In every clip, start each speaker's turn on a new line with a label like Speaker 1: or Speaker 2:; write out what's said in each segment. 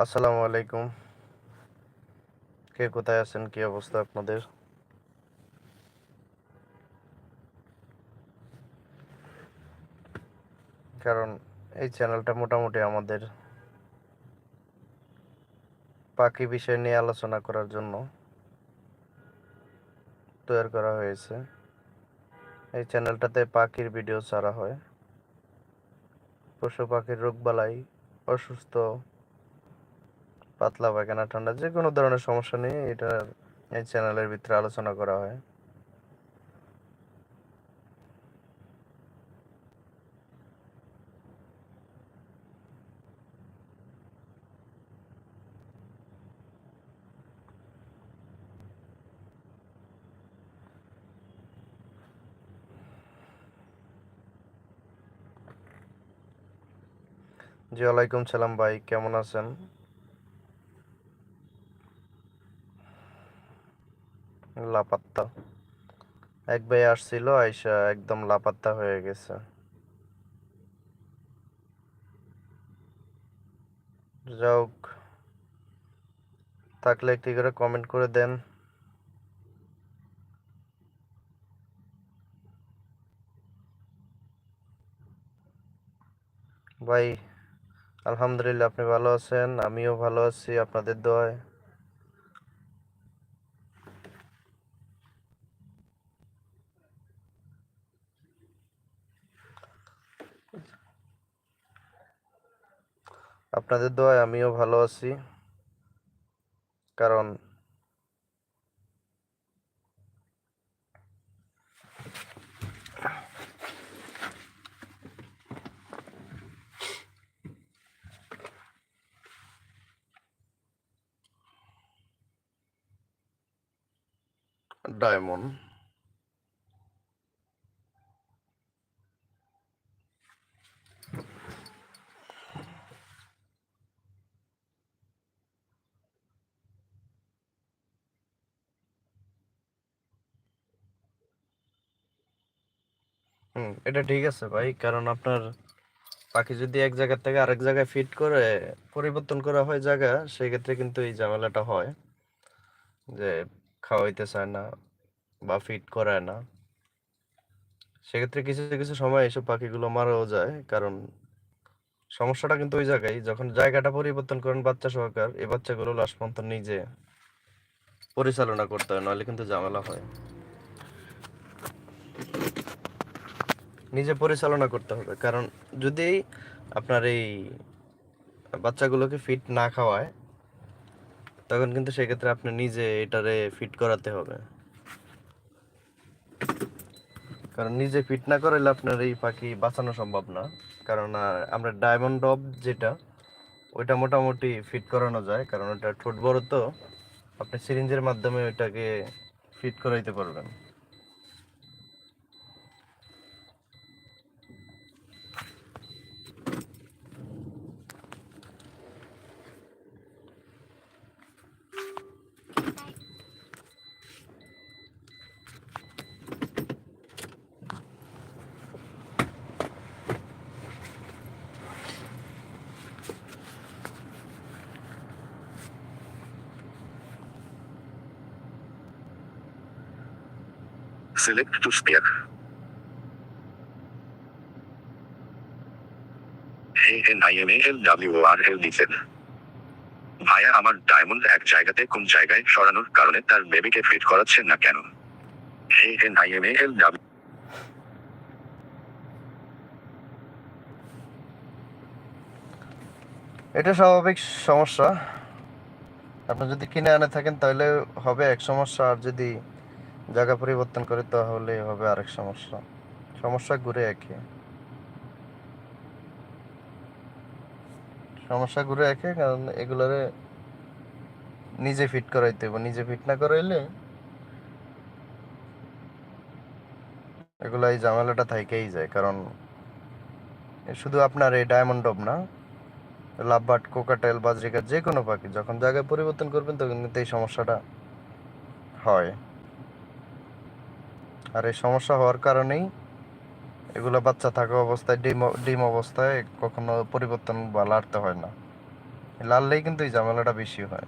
Speaker 1: আসসালামু আলাইকুম। কে কোথায় আছেন? কি অবস্থা আপনাদের? কারণ এই চ্যানেলটা মোটামুটি আমাদের পাখি বিষয় নিয়ে আলোচনা করার জন্য তৈরি করা হয়েছে। এই চ্যানেলটাতে পাখির ভিডিও ছাড়া হয়। পশু পাখির রোগবালাই, অসুস্থ পাতলা পায়খানা, ঠান্ডা যে কোনো ধরনের সমস্যা নিয়ে এটা এই চ্যানেলের ভিতরে আলোচনা করা হয়। জি, ওয়ালাইকুম সালাম ভাই, কেমন আছেন? লাপাত্তা। এক ভাই আসছিল, আইসা একদম লাপাত্তা হয়ে গেছে। যাওক থাকলে একটি করে কমেন্ট করে দেন। ভাই, আলহামদুলিল্লাহ আপনি ভালো আছেন, আমিও ভালো আছি, আপনাদের দোয়ায়। আপনাদের দোয়ায় আমিও ভালো আছি। কারণ ডায়মন্ড। হুম, এটা ঠিক আছে ভাই। কারণ আপনার পাখি যদি এক জায়গা থেকে আরেক জায়গায় ফিট করে, পরিবর্তন করা হয় জায়গা, সেক্ষেত্রে কিন্তু এই ঝামেলাটা হয়। যে খাওয়াইতে চায় না বা ফিট করায় না। সেক্ষেত্রে কিছু কিছু সময় এসব পাখিগুলো মারাও যায়। কারণ সমস্যাটা কিন্তু ওই জায়গায়, যখন জায়গাটা পরিবর্তন করেন বাচ্চা সহকার, এই বাচ্চাগুলো লাস্ট পর্যন্ত নিজে পরিচালনা করতে হয়, নাহলে কিন্তু ঝামেলা হয়। নিজে পরিচালনা করতে হবে। কারণ যদি আপনার এই বাচ্চাগুলোকে ফিট না খাওয়ায়, তখন কিন্তু সেক্ষেত্রে আপনি নিজে এটারে ফিট করাতে হবে। কারণ নিজে ফিট না করাইলে আপনার এই পাখি বাঁচানো সম্ভব না। কারণ আমরা ডায়মন্ড ডব যেটা, ওইটা মোটামুটি ফিট করানো যায়। কারণ ওটা ঠোঁট বড় তো, আপনি সিরিঞ্জের মাধ্যমে ওইটাকে ফিট করাইতে পারবেন।
Speaker 2: Select to speak. A-N-I-M-A-L-W-O-R-L লিখেন ভাইয়া আমার ডায়মন্ড এক জায়গাতে কোন জায়গায় সরানোর কারণে তার বেবিকে ফিট করাচ্ছেন না কেন? A-N-I-M-A-L-W
Speaker 1: এটা স্বাভাবিক সমস্যা। আপনি যদি কিনে আনে থাকেন তাহলে হবে এক সমস্যা আর যদি জায়গা পরিবর্তন করে তাহলে হবে আরেক সমস্যা। সমস্যা ঘুরে একই সমস্যা ঘুরে একে কারণ এগুলোরে নিজে ফিট করাইতে হবে নিজে ফিট না করাইলে এগুলো এই ঝামেলাটা থাইকেই যায়। কারণ শুধু আপনার এই ডায়মন্ড ডব না লাভবার্ড কোকাটেল বাজরিকা যে কোনো পাখি, যখন জায়গায় পরিবর্তন করবেন তখন কিন্তু এই সমস্যাটা হয়। আর এই সমস্যা হওয়ার কারণেই এগুলো বাচ্চা থাকা অবস্থায়, ডিম ডিম অবস্থায় কখনো পরিবর্তন বা লাড়তে হয় না। লাললেই কিন্তু এই ঝামেলাটা বেশি হয়।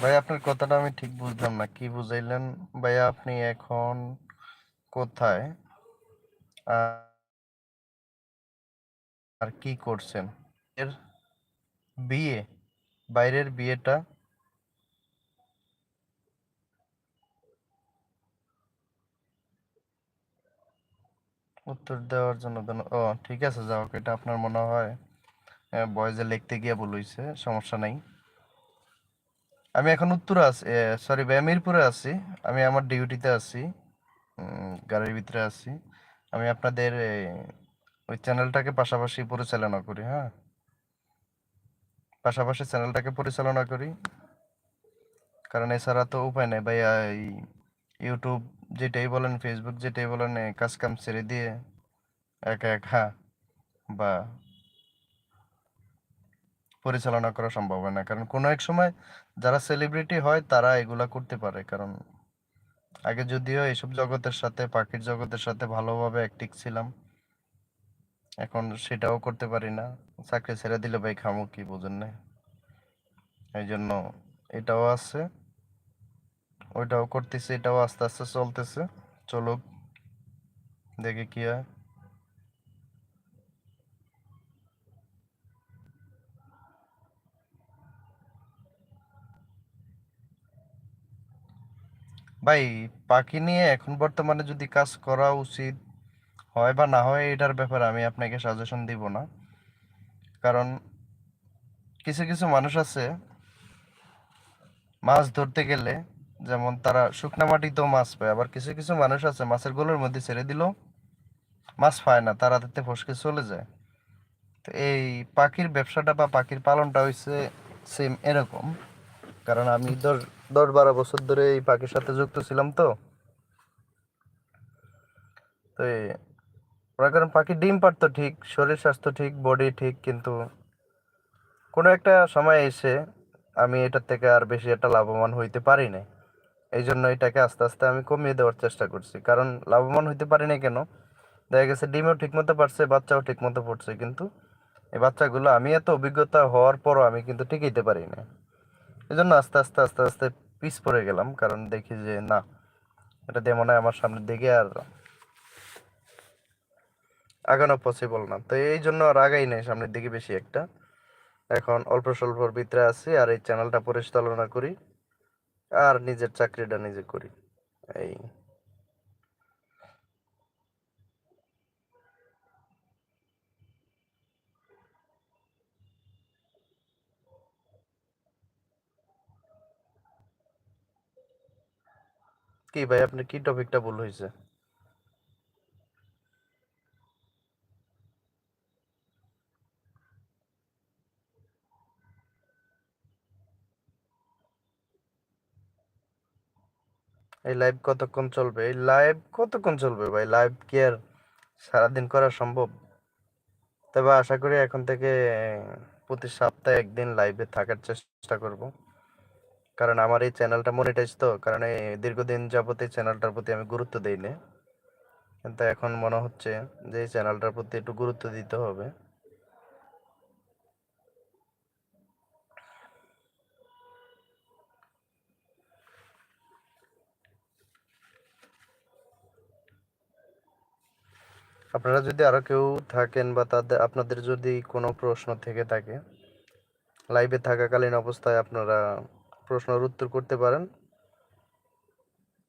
Speaker 1: ভাই, আপনার কথাটা আমি ঠিক বুঝলাম না। কি বুঝাইলেন? ভাইয়া আপনি এখন কোথায়? আর কি করছেন? এর বিয়ে, বাইরের বিয়েটা? উত্তর দেওয়ার জন্য ও, ঠিক আছে যাও এটা আপনার মনে হয় বয়েজে লিখতে গিয়ে ভুল সমস্যা নাই। আমি এখন উত্তরে আছি সরি ভাই মিরপুরে আছি। আমি আমার ডিউটিতে আছি গাড়ির ভিতরে আছি। আমি আপনাদের ওই চ্যানেলটাকে পাশাপাশি পরিচালনা করি হ্যাঁ? পাশাপাশি চ্যানেলটাকে পরিচালনা করি। কারণ এছাড়া তো উপায় নেই ভাই এই ইউটিউব যেটাই বলেন ফেসবুক যেটাই বলেন কাজ কাম ছেড়ে দিয়ে একা একা বা পরিচালনা করা সম্ভব হয় না। কারণ কোনো এক সময় যারা সেলিব্রিটি হয়, তারা এগুলা করতে পারে। কারণ আগে যদিও এইসব জগতের সাথে, পাখির জগতের সাথে ভালোভাবে অ্যাক্টিভ ছিলাম, এখন সেটাও করতে পারি না। চাকরি ছেড়ে দিলে ভাই খামো কি, বোঝেন না এই জন্য এটাও আছে, ওইটাও করতেছে, এটাও আস্তে আস্তে চলতেছে। চলুক, দেখি কি হয়। ভাই, পাখি নিয়ে এখন বর্তমানে যদি কাজ করা উচিত, হয় বা না হয়, এটার ব্যাপারে আমি আপনাকে সাজেশন দিব না। কারণ কিছু কিছু মানুষ আছে, মাছ ধরতে গেলে, যেমন তারা শুকনা মাটিতেও মাছ পায়, আবার কিছু কিছু মানুষ আছে, মাছের গোলের মধ্যে ছেড়ে দিল মাছ পায় না, তারা তাতে ফসকে চলে যায়। তো এই পাখির ব্যবসাটা বা পাখির পালনটা হয়েছে সেম এরকম। কারণ আমি দশ দশ বারো বছর ধরে এই পাখির সাথে যুক্ত ছিলাম তো। তো মনে করেন পাখি ডিম পারতো ঠিক, শরীর স্বাস্থ্য ঠিক বডি ঠিক, কিন্তু কোনো একটা সময় এসে আমি এটার থেকে আর বেশি একটা লাভবান হইতে পারি না এই জন্য এটাকে আস্তে আস্তে আমি কমিয়ে দেওয়ার চেষ্টা করছি। কারণ লাভবান হইতে পারি না কেন? দেখা গেছে ডিমও ঠিক মতো পারছে বাচ্চাও ঠিক মতো পড়ছে, কিন্তু এই বাচ্চাগুলো আমি এত অভিজ্ঞতা হওয়ার পরও আমি কিন্তু টিকাইতে পারি না এই জন্য আস্তে আস্তে আস্তে আস্তে পিস পড়ে গেলাম, কারণ দেখি যে না, এটা দিয়ে মনে হয় আমার সামনের দিকে আর আগানো পসিবল না। তো এই জন্য আর আগাই নেই সামনের দিকে বেশি একটা। এখন অল্প স্বল্পর ভিতরে আছি আর এই চ্যানেলটা পরিচালনা করি, আর নিজের চাকরিটা নিজে করি। এই। কি ভাই? আপনি কি টপিকটা ভুল হয়েছে এই লাইভ কতক্ষণ চলবে? এই লাইভ কতক্ষণ চলবে ভাই? লাইভ কি আর সারাদিন করা সম্ভব? তবে আশা করি এখন থেকে প্রতি সপ্তাহে একদিন লাইভে থাকার চেষ্টা করব। কারণ আমার এই চ্যানেলটা মনিটাইজ তো, কারণ এই দীর্ঘদিন যাবত এই চ্যানেলটার প্রতি আমি গুরুত্ব দেই না কিন্তু এখন মনে হচ্ছে যে এই চ্যানেলটার প্রতি একটু গুরুত্ব দিতে হবে। আপনারা যদি আরও কেউ থাকেন বা তাদের, আপনাদের যদি কোনো প্রশ্ন থেকে থাকে লাইভে থাকাকালীন অবস্থায় আপনারা প্রশ্নের উত্তর করতে পারেন।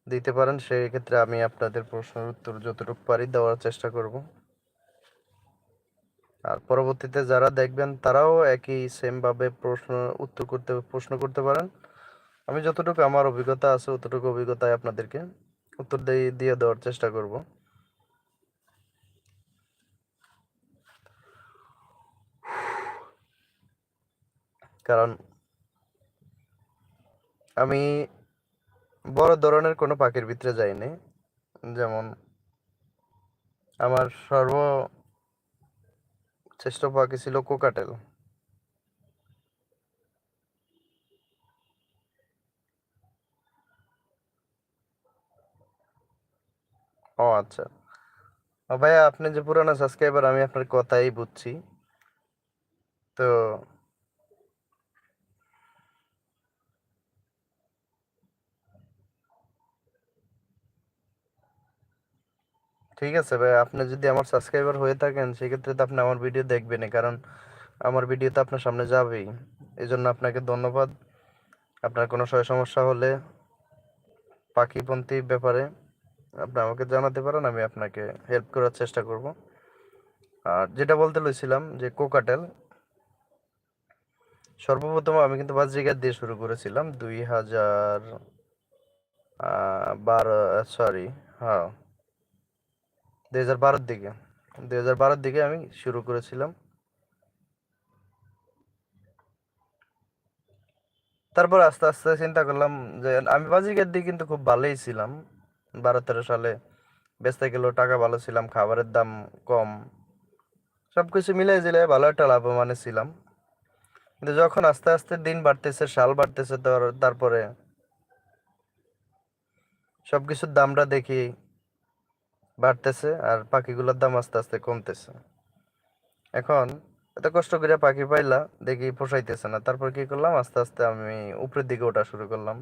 Speaker 1: দিতে পারেন সেই ক্ষেত্রে আমি আপনাদের প্রশ্নের উত্তর যতটুকু পারি দেওয়ার চেষ্টা করব। আর পরবর্তীতে যারা দেখবেন, তারাও একই সেম ভাবে প্রশ্ন, উত্তর করতে, প্রশ্ন করতে পারেন। আমি যতটুকু আমার অভিজ্ঞতা আছে ততটুকু অভিজ্ঞতায় আপনাদেরকে উত্তর দিয়ে দেওয়ার চেষ্টা করব। কারণ আমি বড় ধরনের কোনো পাখির ভিতরে যাইনি। যেমন আমার সর্ব শ্রেষ্ঠ পাখি ছিল কোকাটেল। ও আচ্ছা। ভাইয়া, আপনি যে পুরানো সাবস্ক্রাইবার, আমি আপনার কথাই বুঝছি। তো ঠিক আছে ভাই, আপনি যদি আমার সাবস্ক্রাইবার হয়ে থাকেন, সেক্ষেত্রে তো আপনি আমার ভিডিও দেখবেনই, কারণ আমার ভিডিও তো আপনার সামনে যাবেই। এই জন্য আপনাকে ধন্যবাদ। আপনার কোনো সয় সমস্যা হলে পাখিপন্থী ব্যাপারে আপনি আমাকে জানাতে পারেন, আমি আপনাকে হেল্প করার চেষ্টা করব। আর যেটা বলতে লইছিলাম যে কোকাটেল, সর্বপ্রথম আমি কিন্তু বাজরিগার দিয়ে শুরু করেছিলাম। দুই হাজার বারো সরি হ্যাঁ। দুই হাজার বারোর দিকে। দুই হাজার বারোর দিকে আমি শুরু করেছিলাম। তারপর আস্তে আস্তে চিন্তা করলাম যে, আমি বাজিকার দিয়ে কিন্তু খুব ভালোই ছিলাম। বারো তেরো সালে বেচতে গেলেও টাকা ভালো ছিলাম, খাবারের দাম কম। সব কিছু মিলাই জিলাই ভালো একটা লাভবানে ছিলাম। কিন্তু যখন আস্তে আস্তে দিন বাড়তেছে, সাল বাড়তেছে, তার- তারপরে সবকিছুর দামটা দেখি বাড়তেছে আর পাখিগুলোর দাম আস্তে আস্তে কমতেছে। এখন এত কষ্ট করে পাখি পাইলা, দেখি পোষাইতেছে না। তারপর কি করলাম? আস্তে আস্তে আমি উপরের দিকে ওঠা শুরু করলাম।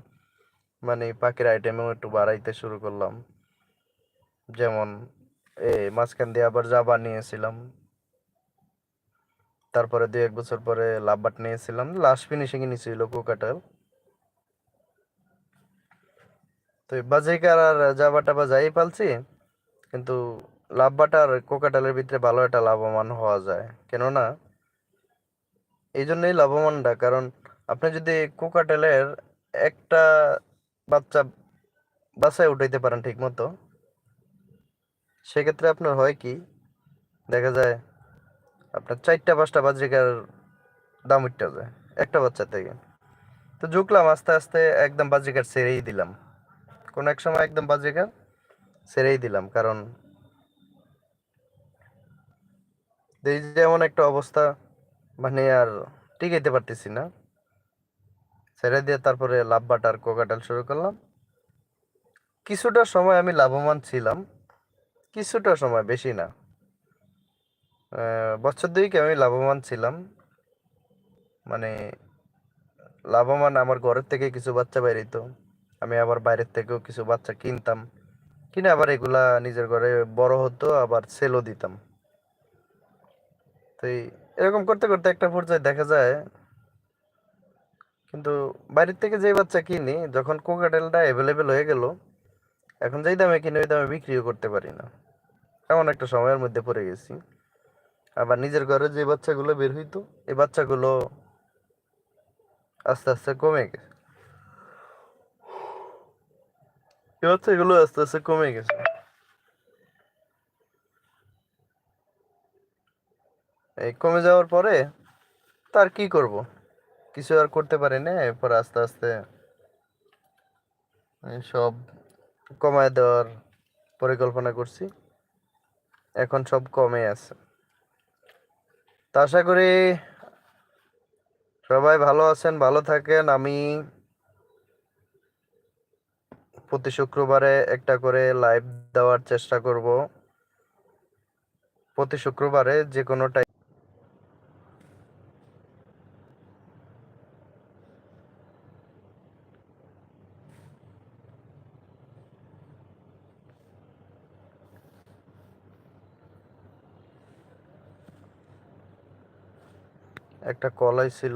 Speaker 1: মানে পাখির আইটেমও একটু বাড়াইতে শুরু করলাম। যেমন এ মাঝখান দিয়ে আবার জাবা নিয়েছিলাম। তারপরে দু এক বছর পরে লাভবাট নিয়েছিলাম। লাস্ট ফিনিশিং নিয়েছিল কোকাটেল। তো বাজিকার আর জাবা টাবা যাই পালছি কিন্তু লাভবাটা আর কোকাটেলের ভিতরে ভালো একটা লাভবান হওয়া যায়। কেননা এই জন্যই লাভবানটা, কারণ আপনি যদি কোকাটেলের একটা বাচ্চা বাসায় উঠাইতে পারেন ঠিক মতো সেক্ষেত্রে আপনার হয় কি, দেখা যায় আপনার চারটা পাঁচটা বাজরিকার দাম উঠতে যায়, একটা বাচ্চা থেকে। তো ঝুঁকলাম, আস্তে আস্তে একদম বাজরিকার ছেড়েই দিলাম। কোন এক সময় একদম বাজরিকার ছেড়েই দিলাম, কারণ যেমন একটা অবস্থা মানে আর টিকাইতে পারতেছি না। ছেড়ে দিয়ে তারপরে লাভ বাটার কোকাটাল শুরু করলাম। কিছুটা সময় আমি লাভবান ছিলাম, কিছুটা সময়, বেশি না। বছর দুইক আমি লাভবান ছিলাম। মানে লাভবান আমার ঘরের থেকে কিছু বাচ্চা বেরিত আমি আবার বাইরের থেকেও কিছু বাচ্চা কিনতাম। কিনে আবার এগুলা নিজের ঘরে বড় হতো, আবার সেলও দিতাম। তো এরকম করতে করতে একটা পর্যায়ে দেখা যায়, কিন্তু বাইরের থেকে যে বাচ্চা কিনি, যখন কোকাটেলটা অ্যাভেলেবেল হয়ে গেল, এখন যেই দামে কিনে, ওই দামে বিক্রিও করতে পারি না। এমন একটা সময়ের মধ্যে পড়ে গেছি। আবার নিজের ঘরে যে বাচ্চাগুলো বের হইতো, এই বাচ্চাগুলো আস্তে আস্তে কমে গেছে। এই বাচ্চাগুলো আস্তে আস্তে কমে গেছে এই কমে যাওয়ার পরে তার কি করব কিছু আর করতে পারি না এরপর আস্তে আস্তে সব কমায় দেওয়ার পরিকল্পনা করছি এখন সব কমে আছে তা আশা করি সবাই ভালো আছেন ভালো থাকেন আমি প্রতি শুক্রবারে একটা করে লাইভ দেওয়ার চেষ্টা করব। প্রতি শুক্রবারে যে কোনো টাইম একটা কলাই ছিল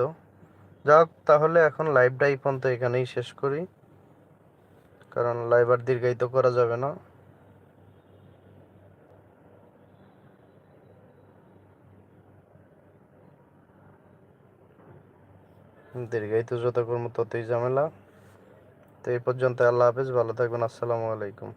Speaker 1: যাক, তাহলে এখন লাইভটা এই পর্যন্ত এখানেই শেষ করি। কারণ লাইভ আর দীর্ঘায়িত করা যাবে না। দীর্ঘায়িত যত কর্ম ততই ঝামেলা। তো এই পর্যন্ত আল্লাহ হাফেজ, ভালো থাকবেন, আসসালামু আলাইকুম।